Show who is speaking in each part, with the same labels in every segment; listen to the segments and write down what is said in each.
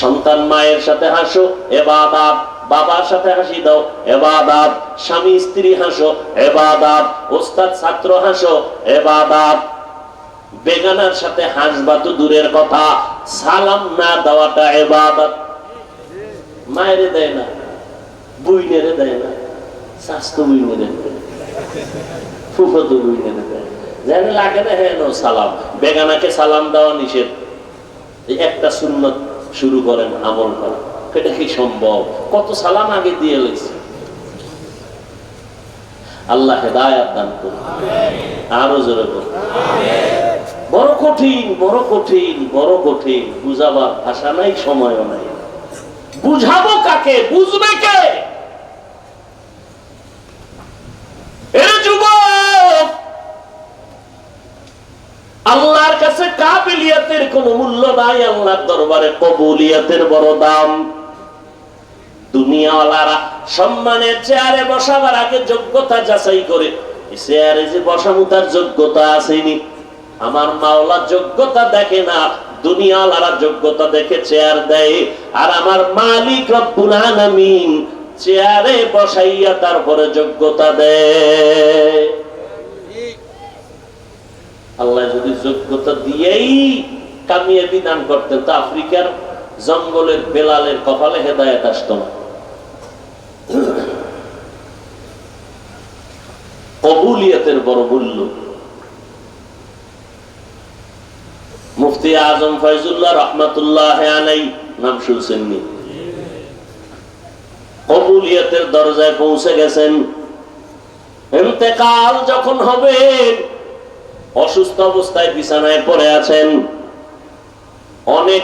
Speaker 1: সন্তান মায়ের সাথে হাসো, এবাদাত বাবার সাথে হাসি দাও, এবাদাত স্বামী স্ত্রী হাসো, এবাদাত ওস্তাদ ছাত্র হাসো, এবাদাত বেগানার সাথে হাসবা তো দূরের কথা, সালাম না দেওয়াটা এবাদাত। মায়েরে দেয় না, বুইনেরে দেয় না, স্বাস্থ্য বুইনেরে দেয় ফুফতো বুইনেরে দেয় যেন লাগে না হ্যাঁ সালাম। বেগানাকে সালাম দেওয়া নিষেধ। একটা সুন্নত শুরু করেন আমল করা। এটা কি সম্ভব? কত সালাম আগে দিয়ে লেগেছে আল্লাহ হেদায়াত দান করুন। আরও জোরে করুন বড় কঠিন বড় কঠিন বড় কঠিন। বুঝাবার ভাষা নাই, সময়ও নাই। বুঝাবো কাকে? বুঝবে কে এ যুবক আল্লাহর কাছে কাবিলিয়াতের কোন মূল্য নাই, আল্লাহর দরবারে কবুলিয়াতের বড় দাম। দুনিয়াওয়ালারা সম্মানের চেয়ারে বসাবার আগে যোগ্যতা যাচাই করে চেয়ারে যে বসামু তার যোগ্যতা আসেনি। আমার মাওলা যোগ্যতা দেখে না, দুনিয়াওয়ালারা যোগ্যতা দেখে চেয়ার দেয়, আর আমার মালিক রব্বুল আলামিন চেয়ারে বসাইয়া তারপরে যোগ্যতা দেয়। আল্লাহ যদি যোগ্যতা দিয়েই কামিয়ে বিধান করতেন, তো আফ্রিকার জঙ্গলের বেলালের কপালে হেদায়ত আসতো না। কবুলিয়তের বড় মূল্য। মুফতি আজম ফয়জুল্লাহ রহমতুল্লাহ আলাই নাম শুনছেননি? কবুলিয়তের দরজায় পৌঁছে গেছেন। ইন্তেকাল যখন হবে অসুস্থ অবস্থায় বিছানায় পড়ে আছেন। অনেক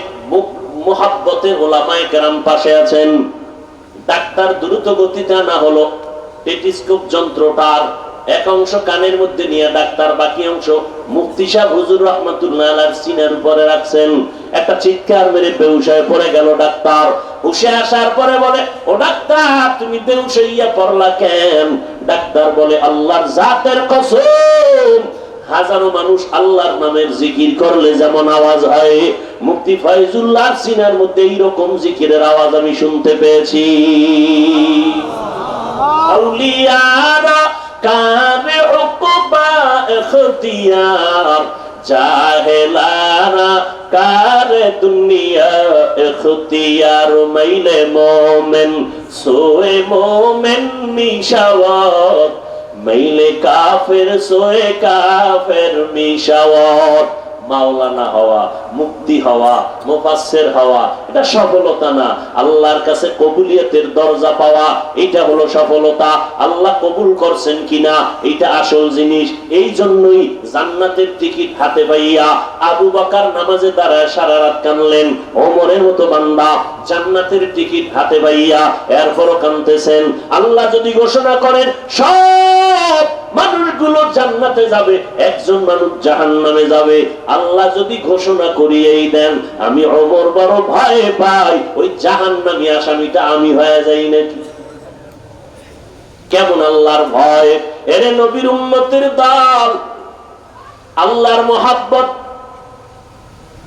Speaker 1: মোহাব্বতের ওলামায় কেরাম পাশে আছেন। ডাক্তার দ্রুত গতিতে না হলো। টেটিস্কোপ যন্ত্রটার এক অংশ কানের মধ্যে নিয়ে ডাক্তার, বাকি অংশ মুফতি হুজুর রহমতুল্লাহ সিনের উপরে রাখছেন। একটা চিৎকার মেরে বেউসায় পড়ে গেল ডাক্তার। হুশে আসার পরে বলে, ও ডাক্তার, তুমি বেউসাইয়া পড়লা কেন? ডাক্তার বলে, আল্লাহর জাতের কসম হাজারো মানুষ আল্লাহর নামের জিকির করলে যেমন আওয়াজ হয় মুক্তি ফয়জুল্লাহ সিনার মধ্যে এইরকম জিকিরের আওয়াজ আমি শুনতে পেয়েছি। আউলিয়ারা মোমেন, সোয়ে মোমেন মাইলে কাফের, সোয়ে কাফের মিশাওয়াত মাওলানা হওয়া মুক্তি হওয়া, মুফাসসির হওয়া, এটা সফলতা না। আল্লাহর কাছে কবুলিয়তের দরজা পাওয়া, এটা হলো সফলতা। আল্লাহ কবুল করছেন কিনা এটা আসল জিনিস। এই জন্যই জান্নাতের টিকিট হাতে পাইয়া আবু বকর নামাজে দাঁড়ায় সারা রাত কানলেন ওমরের মতো বান্দা, জান্নাতের টিকিট হাতে পাইয়া এরপরও কানতেছেন। আল্লাহ যদি ঘোষণা করেন, সব মানুষগুলো জান্নাতে যাবে, একজন মানুষ জাহান্নামে যাবে। আল্লাহ যদি ঘোষণা করিয়েই দেন, আমি অমর বড় ভয় পাই। ওই জাহান্নামী আসামিটা আমি হয়ে যাই নাকি? কেমন আল্লাহর ভয়? এরে নবীর উম্মতের দল। আল্লাহর মোহাব্বত।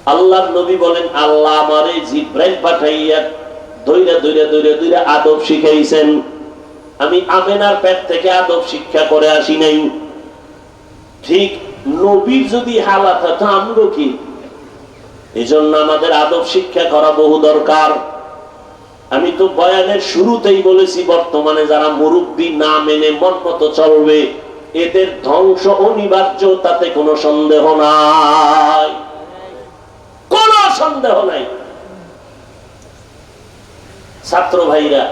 Speaker 1: আল্লাহর নবী বলেন, আল্লাহ আমারে জিব্রাইল পাঠাইয়া দইরা দইরা দইরা দইরা আদব শিখাইছেন। আমি আমেনার পেট থেকে আদব শিক্ষা করে আসি নাই। ঠিক নবীর যদি হালাত হতো আমরো কি? এই জন্য আমাদের আদব শিক্ষা করা বহু দরকার। আমি তো বয়ানের শুরুতেই বলেছি, বর্তমানে যারা মুরব্বী না মেনে মন মতো চলবে, এদের ধ্বংস অনিবার্য, তাতে কোনো সন্দেহ নাই। কোন সন্দেহ নাই। ছাত্র ভাইরা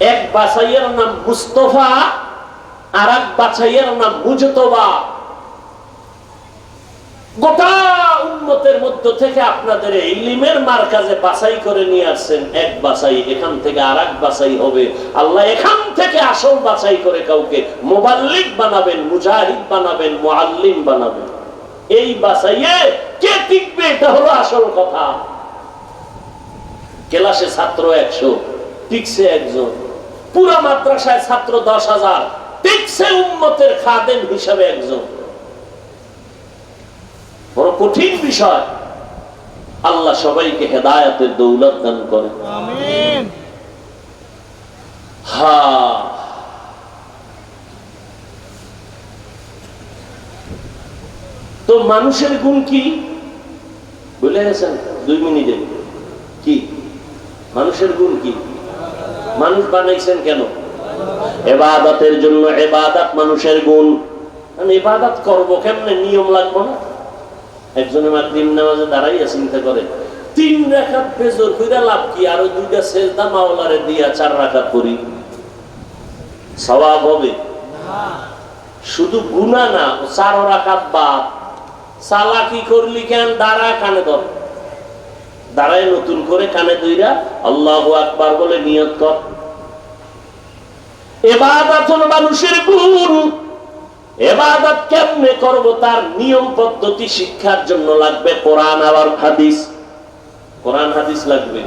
Speaker 1: এক বাছাইয়ের নাম মুস্তফা আর এক বাছাইয়ের নাম মুজতবা। গোটা উন্মতের মধ্য থেকে আপনাদের এই লিমের মার কাজে বাছাই করে নিয়ে আসছেন এক বাছাই, এখান থেকে আর এক বাছাই হবে। আল্লাহ এখান থেকে আসল বাছাই করে কাউকে মোবাল্লিক বানাবেন, মুজাহিদ বানাবেন মোয়াল্লিম বানাবেন। এই বাছাইয়ে কে টিকবে, এটা হলো আসল কথা। ক্লাসে ছাত্র একশো, টিকছে একজন। পুরা মাদ্রাসায় ছাত্র দশ হাজার। টিকছে উম্মতের খাদেম হিসাবে একজন। বড় কঠিন বিষয়। আল্লাহ সবাইকে হেদায়াতের দৌলত দান করে হা। তো মানুষের গুণ কি? বুঝলে গেছেন দুই মিনিটে। কি? মানুষের গুণ কি? মানুষ বানাইছেন কেন? এবাদাতের জন্য এবাদাত মানুষের গুণ। আমি করব কেমনে? নিয়ম লাগবো না? একজনে মাগরিব নামাজে দাঁড়াইয়া চিন্তা করে, তিন রাখাত বেজর লাভ কি? আর ওই দুইটা সেজদা মাওলারে দিয়া চার রাখাত করি। সওয়াব হবে। শুধু গুণা না, চার রাখাত বাদ। সালাকি করলি কেন? দাঁড়া কানে ধর। দাঁড়ায় নতুন করে কানে দইরা আল্লাহ আকবার বলে নিয়ত কর। মানুষের গুণ করব তার নিয়ম পদ্ধতি শিক্ষার জন্য লাগবে কোরআন হাদিস। হাদিস লাগবে।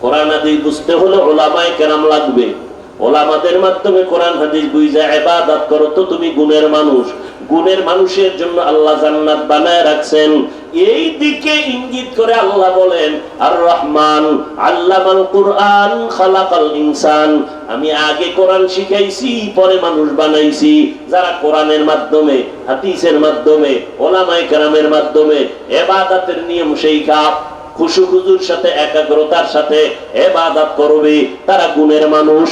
Speaker 1: কোরআন হাদিস বুঝতে হলে ওলামায় কেরাম লাগবে। ওলামাদের মাধ্যমে কোরআন, হাদিস বুঝা এবাদত করো তো তুমি গুণের মানুষ। গুণের মানুষের জন্য আল্লাহ জান্নাত বানায় রাখছেন। এই দিকে ইঙ্গিত করে আল্লাহ বলেন আর রহমান আল্লামাল কুরআন খালাকাল ইনসান। আমি আগে কোরআন শিখাইছি, পরে মানুষ বানাইছি। যারা কোরআনের মাধ্যমে, হাদিসের মাধ্যমে, ওলামায়ে কেরামের মাধ্যমে এবাদতের নিয়ম শিখা, খুশু খুজুর সাথে, একাগ্রতার সাথে এবাদত করবে, তারা গুণের মানুষ।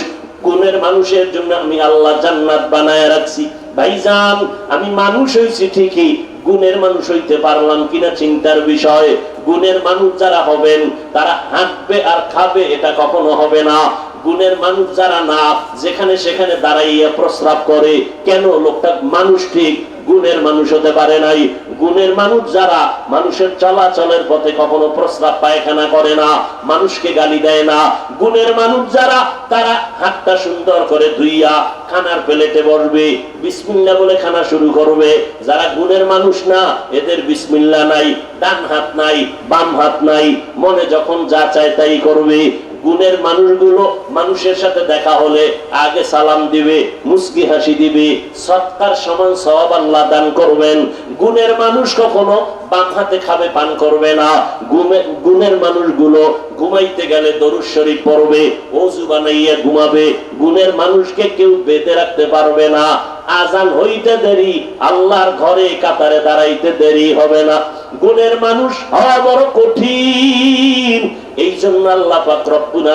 Speaker 1: গুণের মানুষের জন্য আমি আল্লাহ জান্নাত বানায় রাখছি। ভাইজান, আমি মানুষ হইছি ঠিকই, গুণের মানুষ হইতে পারলাম কিনা চিন্তার বিষয়। গুণের মানুষ যারা হবেন, তারা হাঁটবে আর খাবে, এটা কখনো হবে না। গুণের মানুষ যারা না যেখানে সেখানে দাঁড়াইয়া প্রস্রাব করে, কেন লোকটা মানুষ ঠিক? গুণের মানুষ হতে পারে নাই। গুণের মানুষ যারা, মানুষের চলাচলের পথে কখনো প্রস্রাব পায়খানা করে না, মানুষকে গালি দেয় না। গুণের মানুষ যারা, তারা হাতটা সুন্দর করে ধুইয়া খানার প্লেটে বসবে, বিসমিল্লা বলে খানা শুরু করবে। যারা গুণের মানুষ না, এদের বিসমিল্লা নাই, ডান হাত নাই, বাম হাত নাই, মনে যখন যা চায় তাই করবে। গুণের মানুষগুলো মানুষের সাথে দেখা হলে আগে সালাম দিবে, মুস্কি হাসি দিবে, সৎকার সমান সব আল্লাহ দান করবেন। গুণের মানুষ কখনো বাম খাবে, পান করবে না। গুণের মানুষগুলো ঘুমাইতে গেলে দরুদ শরীফ পড়বে, অজু বানাইয়া ঘুমাবে। গুণের মানুষকে কেউ বেঁধে রাখতে পারবে না। আজান হইতে দেরি, আল্লাহর ঘরে কাতারে দাঁড়াইতে দেরি হবে না। গুণের মানুষ হওয়া বড় কঠিন। এই জন্য আল্লাহ পাক রব্বুল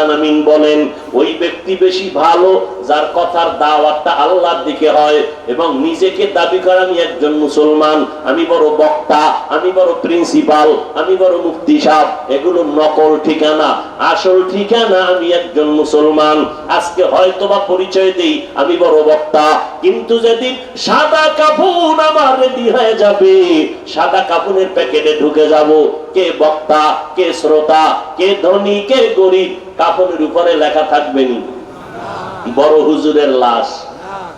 Speaker 1: বলেন ওই ব্যক্তি বেশি ভালো যার কথার দাওয়াতটা আল্লাহর দিকে হয় এবং নিজেকে দাবি করে আমি একজন মুসলমান, আমি বড় বক্তা, আমি বড় প্রিন্সিপাল, আমি বড় মুফতি সাহেব, এগুলো নকল ঠিকানা। আসল ঠিকানা আমি একজন মুসলমান। আজকে হয়তো বা পরিচয় দেই, আমি বড় বক্তা। কিন্তু যেদিন সাদা কাপুন আমার রেডি হয়ে যাবে, সাদা কাপুনের প্যাকেটে ঢুকে যাব। কে বক্তা, কে শ্রোতা, কে ধনী, কে গরিব কাপড়ের উপরে লেখা থাকবে নি। বড় হুজুরের লাশ।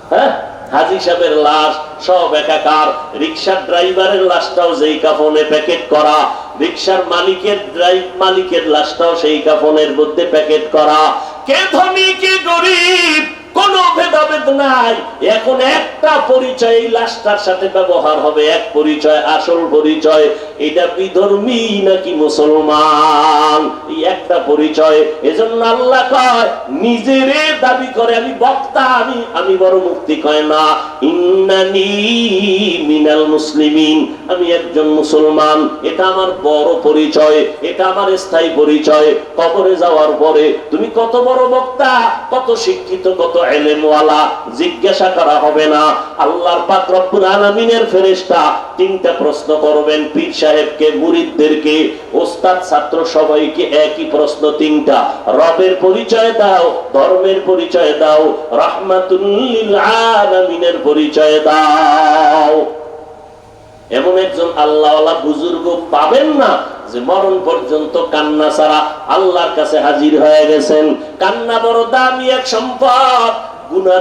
Speaker 1: হ্যাঁ? হাজি সাহেবের লাশ, সব একাকার। রিক্সার ড্রাইভারের লাশটাও যেই কাফনে প্যাকেট করা। রিক্সার মালিকের ড্রাইভ মালিকের লাশটাও সেই কাফনের মধ্যে প্যাকেট করা। কে ধনী, কে গরিব? কোনো ভেদাভেদ নাই। এখন একটা পরিচয় এই লাশটার সাথে ব্যবহার হবে। এক পরিচয়, আসল পরিচয়। এটা বিধর্মী নাকি মুসলমান? এই একটা পরিচয়। এজন্য আল্লাহ কয় দাবি করে আমি বক্তা, আমি আমি বড় মুক্তি কয় না। ইন্নানি মিনাল মুসলিমিন। আমি একজন মুসলমান। এটা আমার বড় পরিচয়। এটা আমার স্থায়ী পরিচয়। কবরে যাওয়ার পরে তুমি কত বড় বক্তা, কত শিক্ষিত, কত জিজ্ঞাসা করা হবে না। আল্লাহর তিনটা প্রশ্ন করবেন। পীর সাহেবকে, মুরিদদেরকে, ওস্তাদ, ছাত্র সবাইকে একই প্রশ্ন তিনটা। রবের পরিচয় দাও, ধর্মের পরিচয় দাও, রাহমাতুল পরিচয় দাও। এমন একজন আল্লাহওয়ালা বুজুর্গ পাবেন না যে মরণ পর্যন্ত কান্না ছাড়া আল্লাহর কাছে হাজির হয়ে গেছেন। কান্না বড় দামি এক সম্পদ।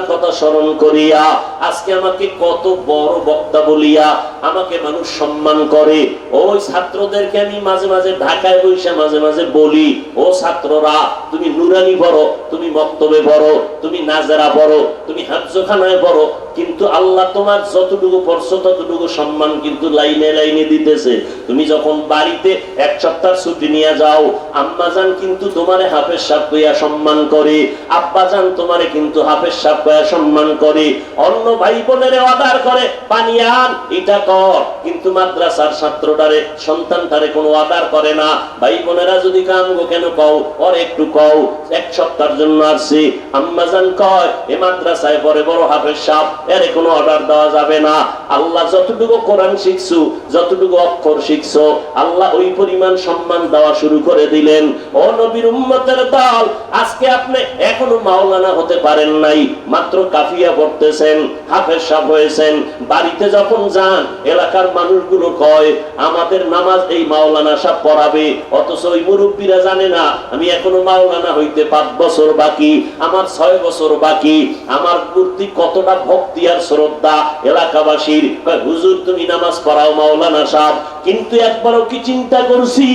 Speaker 1: কথা স্মরণ করিয়া, আজকে আমাকে কত বড় বক্তা বলিয়া আমাকে মানুষ সম্মান করে। ওই ছাত্রদেরকে আমি মাঝে মাঝে ঢাকায় মাঝে মাঝে বলি, ও ছাত্ররা, তুমি নুরানি পড়ো, তুমি মক্তবে পড়ো, তুমি নাজারা পড়ো, তুমি হাজখানায় পড়ো কিন্তু আল্লাহ তোমার যতটুকু পড়ছো ততটুকু সম্মান কিন্তু লাইনে লাইনে দিতেছে। তুমি যখন বাড়িতে এক সপ্তাহ ছুটি নিয়ে যাও আম্মাজান কিন্তু তোমারে হাফেজ সাপ কইয়া সম্মান করে। আব্বাজান তোমারে কিন্তু হাফেজ সাপ কইয়া সম্মান করে। অন্য ভাই বোনের অর্ডার করে, পানি আন, এটা কর। কিন্তু মাদ্রাসার ছাত্রটারে, সন্তানটারে কোনো অর্ডার করে না। ভাই বোনেরা যদি কাম গো কেন কও? ওর একটু কও, এক সপ্তাহের জন্য আসছি। আম্মাজান কয়, এ মাদ্রাসায় বড় বড় হাফেজ সাপ এর কোনো অর্ডার দেওয়া যাবে না। আল্লাহ যতটুকু কোরআন শিখছু, যতটুকু অক্ষর শিখছো, আল্লাহ ওই পরিমাণ সম্মান দেওয়া শুরু করে দিলেন। ও নবীর উম্মতের দল, আজকে আপনি এখনও মাওলানা হতে পারেন নাই, মাত্র কাফিয়া পড়তেছেন, হাফেজ সাপ হয়েছেন। বাড়িতে যখন যান, এলাকার মানুষগুলো কয়, আমাদের নামাজ এই মাওলানা সাহেব পড়াবে, অথচ ওই মুরব্বীরা জানে না, আমি এখনও মাওলানা হইতে পাঁচ বছর বাকি, আমার ছয় বছর বাকি, আমার প্রতি কতটা ভক্তি আর শ্রদ্ধা এলাকাবাসীর হুজুর, তুমি নামাজ পড়াও মাওলানা সাহেব, কিন্তু একবারও কি চিন্তা করছি?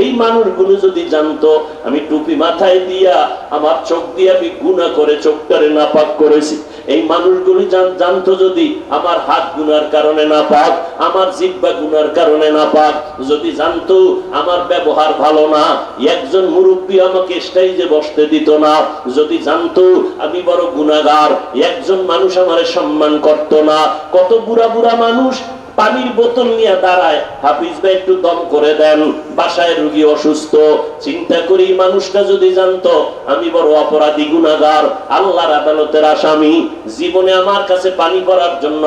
Speaker 1: এই মানুষগুলো যদি জানতো, আমি টুপি মাথায় দিয়া, আমার চোখ দিয়ে আমি গুণা করে চোখটারে নাপাক করেছি। এই মানুষগুলি জানতো যদি আমার হাত গুনার কারণে না পাক আমার জিব্বা গুনার কারণে না পাক যদি জানতো আমার ব্যবহার ভালো না, একজন মুরব্বী আমাকে স্টেজে বসতে দিত না, যদি জানতো আমি বড় গুণাগার একজন মানুষ আমার সম্মান করত না, কত বুড়া বুড়া মানুষ পানির বোতল নিয়ে দাঁড়ায়। হাফিজ ভাই একটু দম করে দেন। বাসায় রুগী অসুস্থ। চিন্তা করি মানুষটা যদি জানতো, আমি বড় অপরাধী গুণাগার আল্লাহর আদালতের আসামি। জীবনে আমার কাছে পানি করার জন্য